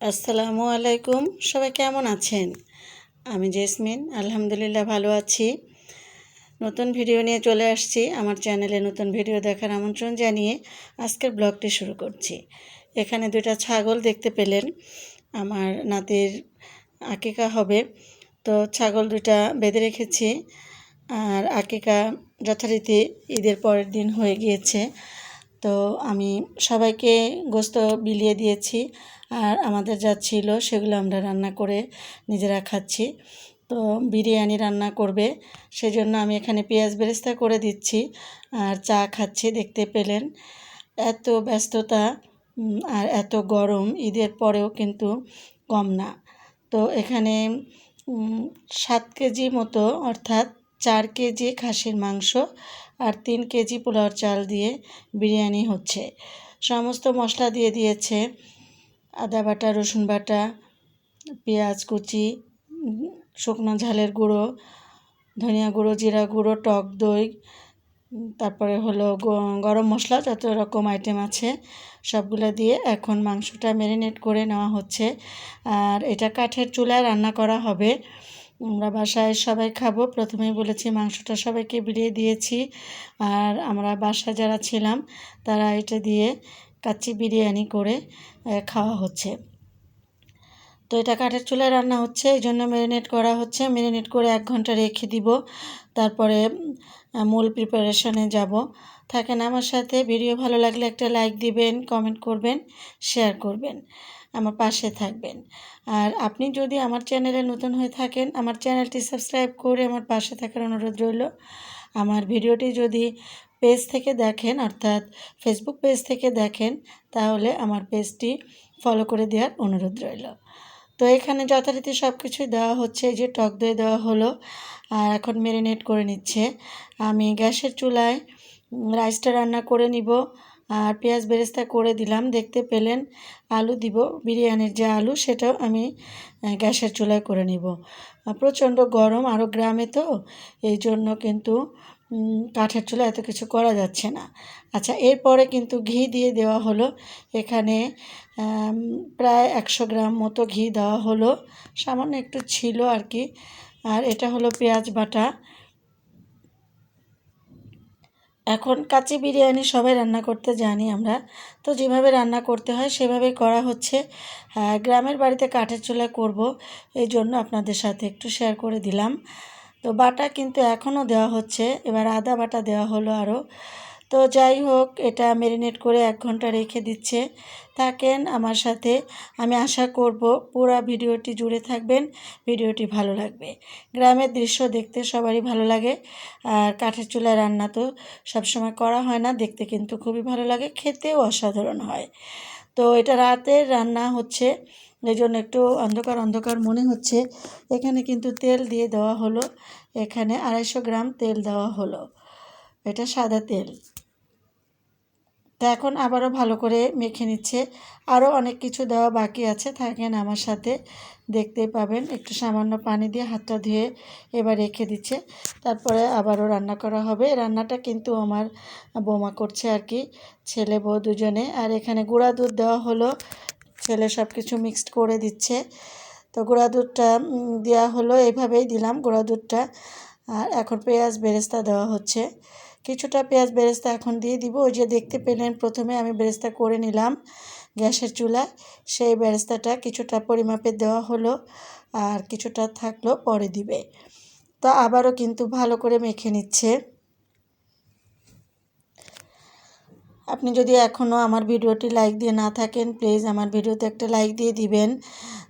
আসসালামু আলাইকুম। সবাই কেমন আছেন? আমি জেসমিন, আলহামদুলিল্লাহ ভালো আছি। নতুন ভিডিও নিয়ে চলে আসছি। আমার চ্যানেলে নতুন ভিডিও দেখার আমন্ত্রণ জানিয়ে আজকের ব্লগটি শুরু করছি। এখানে দুটা ছাগল দেখতে পেলেন। আমার নাতির আকিকা হবে। তো ছাগল দুটা বেঁধে রেখেছি। আর আকিকা যথারীতি ঈদের পরের দিন হয়ে গিয়েছে। তো আমি সবাইকে গোস্ত বিলিয়ে দিয়েছি আর আমাদের যা ছিল সেগুলো আমরা রান্না করে নিজেরা খাচ্ছি। তো বিরিয়ানি রান্না করবে সেই জন্য আমি এখানে পেঁয়াজ বেরেস্তা করে দিচ্ছি আর চা খাচ্ছি, দেখতে পেলেন। এত ব্যস্ততা আর এত গরম, ঈদের পরেও কিন্তু কম না। তো এখানে সাত কেজি মতো, অর্থাৎ চার কেজি খাসির মাংস আর তিন কেজি পোলাওর চাল দিয়ে বিরিয়ানি হচ্ছে। সমস্ত মশলা দিয়ে দিয়েছে আদা বাটা, রসুন বাটা, পেঁয়াজ কুচি, শুকনো ঝালের গুঁড়ো, ধনিয়া গুঁড়ো, জিরা গুঁড়ো, টক দই, তারপরে হলো গরম মশলা, যত রকম আইটেম আছে সবগুলো দিয়ে এখন মাংসটা ম্যারিনেট করে নেওয়া হচ্ছে। আর এটা কাঠের চুলায় রান্না করা হবে। আমরা বাসায় সবাই খাব। প্রথমেই বলেছি মাংসটা সবাইকে বিলিয়ে দিয়েছি। আর আমরা বাসায় যারা ছিলাম, তারা এটা দিয়ে কাচ্চি বিরিয়ানি করে খাওয়া হচ্ছে। তো এটা কাঠের চুলায় রান্না হচ্ছে এই জন্য ম্যারিনেট করা হচ্ছে। ম্যারিনেট করে এক ঘণ্টা রেখে দিব। তারপরে মূল প্রিপারেশনে যাব। থাকেন আমার সাথে। ভিডিও ভালো লাগলে একটা লাইক দিবেন, কমেন্ট করবেন, শেয়ার করবেন। আমার পাশে থাকবেন। আর আপনি যদি আমার চ্যানেলে নতুন হয়ে থাকেন, আমার চ্যানেলটি সাবস্ক্রাইব করে আমার পাশে থাকার অনুরোধ রইল। আমার ভিডিওটি যদি পেজ থেকে দেখেন, অর্থাৎ ফেসবুক পেজ থেকে দেখেন, তাহলে আমার পেজটি ফলো করে দেওয়ার অনুরোধ রইল। তো এখানে যথারীতি সব কিছুই দেওয়া হচ্ছে। এই যে টক দই দেওয়া হলো, আর এখন মেরিনেট করে নিচ্ছে। আমি গ্যাসের চুলায় রাইসটা রান্না করে নিব। আর পেঁয়াজ বেরেস্তা করে দিলাম। দেখতে পেলেন আলু দিব, বিরিয়ানির যে আলু সেটাও আমি গ্যাসের চুলায় করে নিব। প্রচণ্ড গরম আরও গ্রামে তো, এই জন্য কিন্তু কাঠের চুলায় এত কিছু করা যাচ্ছে না। আচ্ছা এরপরে কিন্তু ঘি দিয়ে দেওয়া হলো। এখানে প্রায় একশো গ্রাম মতো ঘি দেওয়া হলো। সামান্য একটু ছিল আর কি। আর এটা হলো পেঁয়াজ বাটা। এখন কাচি বিরিয়ানি সবাই রান্না করতে জানি আমরা। তো যেভাবে রান্না করতে হয় সেভাবেই করা হচ্ছে। গ্রামের বাড়িতে কাঠের চুলায় করব, এই জন্য আপনাদের সাথে একটু শেয়ার করে দিলাম। তো বাটা কিন্তু এখনও দেওয়া হচ্ছে, এবার আদা বাটা দেওয়া হলো আরও। তো যাই হোক, এটা মেরিনেট করে এক ঘণ্টা রেখে দিচ্ছে। থাকেন আমার সাথে, আমি আশা করব পুরা ভিডিওটি জুড়ে থাকবেন, ভিডিওটি ভালো লাগবে। গ্রামের দৃশ্য দেখতে সবারই ভালো লাগে, আর কাঠের চুলায় রান্না তো সবসময় করা হয় না, দেখতে কিন্তু খুবই ভালো লাগে, খেতেও অসাধারণ হয়। তো এটা রাতের রান্না হচ্ছে এই জন্য একটু অন্ধকার অন্ধকার মনে হচ্ছে। এখানে কিন্তু তেল দিয়ে দেওয়া হলো, এখানে আড়াইশো গ্রাম তেল দেওয়া হলো। এটা সাদা তেল। তা এখন আবারও ভালো করে মেখে নিচ্ছে। আরও অনেক কিছু দেওয়া বাকি আছে, থাকেন আমার সাথে। দেখতেই পাবেন, একটু সামান্য পানি দিয়ে হাতটা ধুয়ে এবার রেখে দিচ্ছে। তারপরে আবারও রান্না করা হবে। রান্নাটা কিন্তু আমার বোমা করছে আর কি, ছেলে, বউ দুজনে। আর এখানে গুঁড়া দুধ দেওয়া হলো, ছেলে সব কিছু মিক্সড করে দিচ্ছে। তো গুঁড়া দুধটা দেওয়া হলো, এইভাবেই দিলাম গুঁড়া দুধটা। আর এখন পেঁয়াজ বেরেস্তা দেওয়া হচ্ছে। কিছুটা পেঁয়াজ বেরেস্তা এখন দিয়ে দিব। ওই যে দেখতে পেলেন, প্রথমে আমি বেরেস্তা করে নিলাম গ্যাসের চুলায়। সেই বেরেস্তাটা কিছুটা পরিমাপে দেওয়া হলো আর কিছুটা থাকল পরে দিবে। তো আবারও কিন্তু ভালো করে মেখে নিচ্ছে। আপনি যদি এখনও আমার ভিডিওটি লাইক দিয়ে না থাকেন, প্লিজ আমার ভিডিওতে একটা লাইক দিয়ে দিবেন।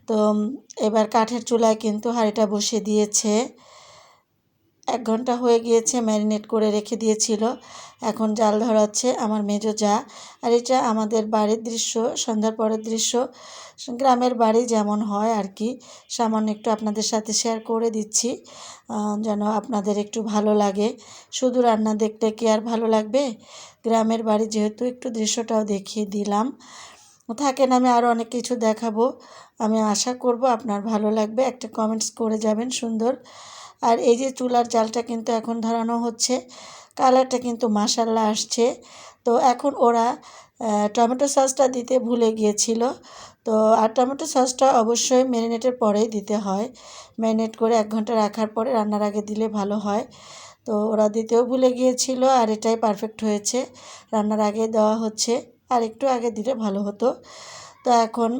তো এবার কাঠের চুলায় কিন্তু হাঁড়িটা বসিয়ে দিয়েছে। এক ঘণ্টা হয়ে গিয়েছে ম্যারিনেট করে রেখে দিয়েছিল। এখন জাল ধরাচ্ছে আমার মেজো যা। আর এটা আমাদের বাড়ির দৃশ্য, সন্ধ্যার পরের দৃশ্য। গ্রামের বাড়ি যেমন হয় আর কি। সামান্য একটু আপনাদের সাথে শেয়ার করে দিচ্ছি যেন আপনাদের একটু ভালো লাগে। শুধু রান্না দেখলে কি আর ভালো লাগবে? গ্রামের বাড়ি যেহেতু একটু দৃশ্যটাও দেখিয়ে দিলাম। থাকেন, আমি আরও অনেক কিছু দেখাবো। আমি আশা করব আপনার ভালো লাগবে। একটা কমেন্টস করে যাবেন, সুন্দর। আর এই যে চুলার জালটা কিন্তু এখন ধরানো হচ্ছে, কালারটা কিন্তু মাসাল্লা আসছে। তো এখন ওরা টমেটো সসটা দিতে ভুলে গিয়েছিল। তো আর টমেটো সসটা অবশ্যই ম্যারিনেটের পরেই দিতে হয়। ম্যারিনেট করে এক ঘণ্টা রাখার পরে রান্নার আগে দিলে ভালো হয়। তো ওরা দিতেও ভুলে গিয়েছিল আর এটাই পারফেক্ট হয়েছে। রান্নার আগে দেওয়া হচ্ছে, আর একটু আগে দিলে ভালো হতো। তো এখন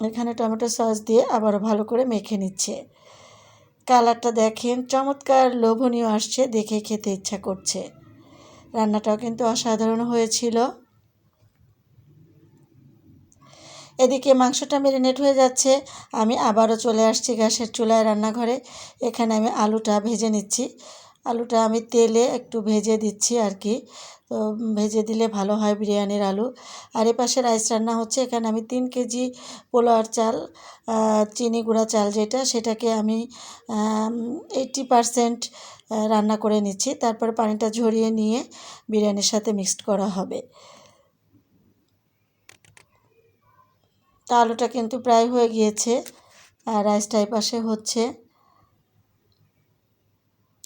এখানে টমেটো সস দিয়ে আবারও ভালো করে মেখে নিচ্ছে। কালারটা দেখেন, চমৎকার লোভনীয় আসছে, দেখে খেতে ইচ্ছা করছে। রান্নাটাও কিন্তু অসাধারণ হয়েছিল। এদিকে মাংসটা মেরিনেট হয়ে যাচ্ছে। আমি আবারও চলে আসছি গ্যাসের চুলায় রান্নাঘরে। এখানে আমি আলুটা ভেজে নিচ্ছি। আলুটা আমি তেলে একটু ভেজে দিচ্ছি আর কি। তো ভেজে দিলে ভালো হয় বিরিয়ানির আলু। আর এপাশে রাইস রান্না হচ্ছে, এখানে আমি তিন কেজি পোলাওয়ার চাল চিনি গুঁড়া চাল যেটা, সেটাকে আমি এইটি পারসেন্ট রান্না করে নিচ্ছি। তারপর পানিটা ঝরিয়ে নিয়ে বিরিয়ানির সাথে মিক্সড করা হবে। তা আলুটা কিন্তু প্রায় হয়ে গিয়েছে, আর রাইসটা এই পাশে হচ্ছে।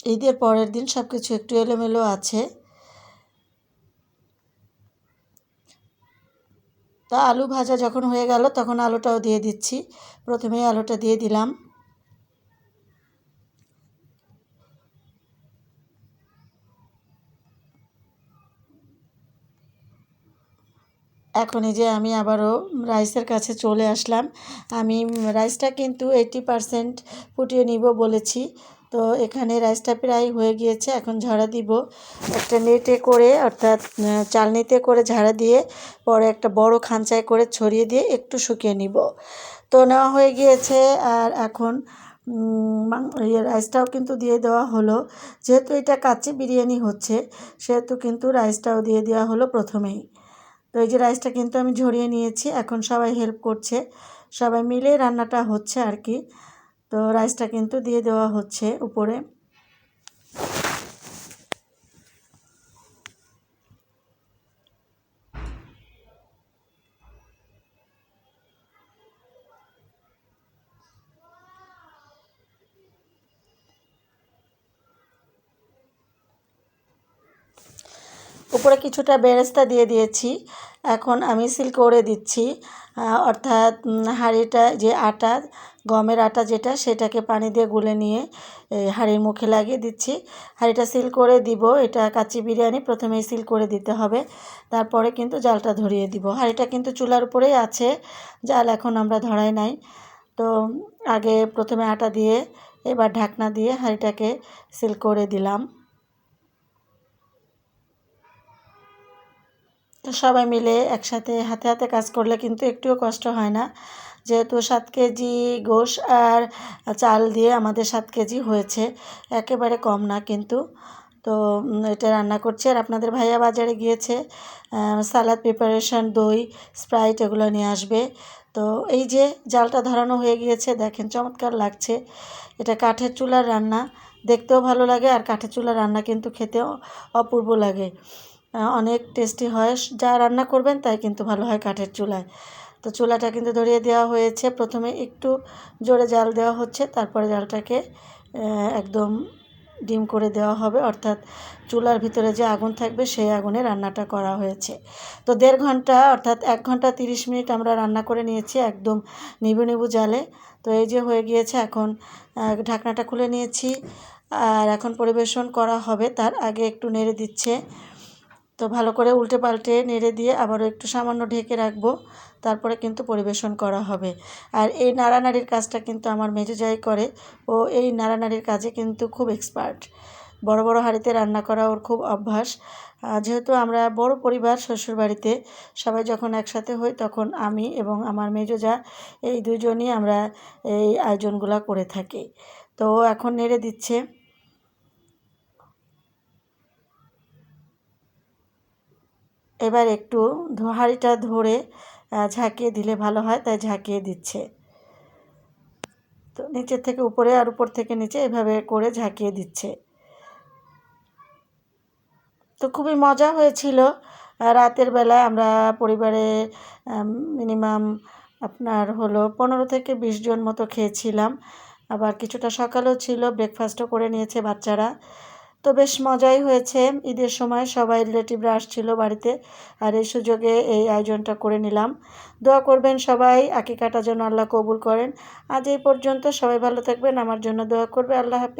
ঈদের পরের দিন সব কিছু একটু এলোমেলো আছে। তা আলু ভাজা যখন হয়ে গেল, তখন আলুটাও দিয়ে দিচ্ছি। প্রথমে আলুটা দিয়ে দিলাম। এখন এই যে আমি আবারও রাইসের কাছে চলে আসলাম। আমি রাইসটা কিন্তু এইটি পারসেন্ট ফুটিয়ে নিব বলেছি। তো এখানে রাইসটা প্রায় হয়ে গিয়েছে, এখন ঝাড়া দিব। একটা নেটে করে, অর্থাৎ চালনিতে করে ঝাড়া দিয়ে, পরে একটা বড় খাঁচায় করে ছড়িয়ে দিয়ে একটু শুকিয়ে নিব। তো নেওয়া হয়ে গিয়েছে, আর এখন ইয়ে রাইসটাও কিন্তু দিয়ে দেওয়া হলো। যেহেতু এটা কাচ্চি বিরিয়ানি হচ্ছে, সেহেতু কিন্তু রাইসটাও দিয়ে দেওয়া হলো প্রথমেই। তো এই যে রাইসটা কিন্তু আমি ঝরিয়ে নিয়েছি, এখন সবাই হেল্প করছে। সবাই মিলে রান্নাটা হচ্ছে আর কি। তো রাইসটা কিন্তু দিয়ে দেওয়া হচ্ছে উপরে। উপরে কিছুটা বেরেস্তা দিয়ে দিয়েছি। এখন আমি সিল করে দিচ্ছি। অর্থাৎ হাঁড়িটা যে আটা, গমের আটা যেটা, সেটাকে পানি দিয়ে গুলে নিয়ে হাঁড়ির মুখে লাগিয়ে দিচ্ছি। হাঁড়িটা সিল করে দিব। এটা কাচি বিরিয়ানি, প্রথমেই সিল করে দিতে হবে। তারপরে কিন্তু জালটা ধরিয়ে দিব। হাঁড়িটা কিন্তু চুলার উপরেই আছে। জাল এখন আমরা ধরাই নাই। তো, আগে প্রথমে আটা দিয়ে, এবার ঢাকনা দিয়ে হাঁড়িটাকে সিল করে দিলাম। তো সবাই মিলে একসাথে হাতে হাতে কাজ করলে কিন্তু একটুও কষ্ট হয় না। যেহেতু সাত কেজি গোশ আর চাল দিয়ে আমাদের সাত কেজি হয়েছে, একেবারে কম না কিন্তু। তো এটা রান্না করছি আর আপনাদের ভাইয়া বাজারে গিয়েছে সালাদ প্রিপারেশন দই স্প্রাইট এগুলো নিয়ে আসবে। তো, এই যে জালটা ধরানো হয়ে গিয়েছে, দেখেন চমৎকার লাগছে। এটা কাঠের চুলার রান্না, দেখতেও ভালো লাগে আর কাঠের চুলার রান্না কিন্তু খেতেও অপূর্ব লাগে। অনেক টেস্টি হয়। যা রান্না করবেন তাই কিন্তু ভালো হয় কাঠের চুলায়। তো চুলাটা কিন্তু ধরিয়ে দেওয়া হয়েছে। প্রথমে একটু জোরে জাল দেওয়া হচ্ছে। তারপরে জালটাকে একদম ডিম করে দেওয়া হবে। অর্থাৎ চুলার ভিতরে যে আগুন থাকবে, সেই আগুনে রান্নাটা করা হয়েছে। তো দেড় ঘণ্টা, অর্থাৎ এক ঘণ্টা তিরিশ মিনিট আমরা রান্না করে নিয়েছি একদম নিবু নিবু জালে। তো এই যে হয়ে গিয়েছে এখন ঢাকনাটা খুলে নিয়েছি। আর এখন পরিবেশন করা হবে। তার আগে একটু নেড়ে দিচ্ছে তো ভালো করে উল্টে পাল্টে নেড়ে দিয়ে আবারও একটু সামান্য ঢেকে রাখব, তারপরে কিন্তু পরিবেশন করা হবে। আর এই নাড়ানাড়ির কাজটা কিন্তু আমার মেজে করে, ও এই নাড়ানাড়ির কাজে কিন্তু খুব এক্সপার্ট বড় বড় হাঁড়িতে রান্না করা ওর খুব অভ্যাস। যেহেতু আমরা বড় পরিবার শ্বশুরবাড়িতে, সবাই যখন একসাথে হই তখন আমি এবং আমার মেজো যা, এই দুজনই আমরা এই আয়োজনগুলো করে থাকি। তো এখন নেড়ে দিচ্ছে। এবার একটু হাঁড়িটা ধরে ঝাঁকিয়ে দিলে ভালো হয়, তাই ঝাঁকিয়ে দিচ্ছে। তো নিচের থেকে উপরে আর উপর থেকে নিচে এভাবে করে ঝাঁকিয়ে দিচ্ছে। তো খুবই মজা হয়েছিল। রাতের বেলায় আমরা পরিবারে মিনিমাম আপনার হলো পনেরো থেকে বিশ জন মতো খেয়েছিলাম। আবার কিছুটা সকালেও ছিল ব্রেকফাস্টও করে নিয়েছে বাচ্চারা। তো বেশ মজাই হয়েছে। ঈদের সময় সবাই রিলেটিভরা আসছিল বাড়িতে। আর এই সুযোগে এই আয়োজনটা করে নিলাম। দোয়া করবেন সবাই আকিকাটা যেন আল্লাহ কবুল করেন। আজ এই পর্যন্ত সবাই ভালো থাকবেন। আমার জন্য দোয়া করবে। আল্লাহ হাফিজ।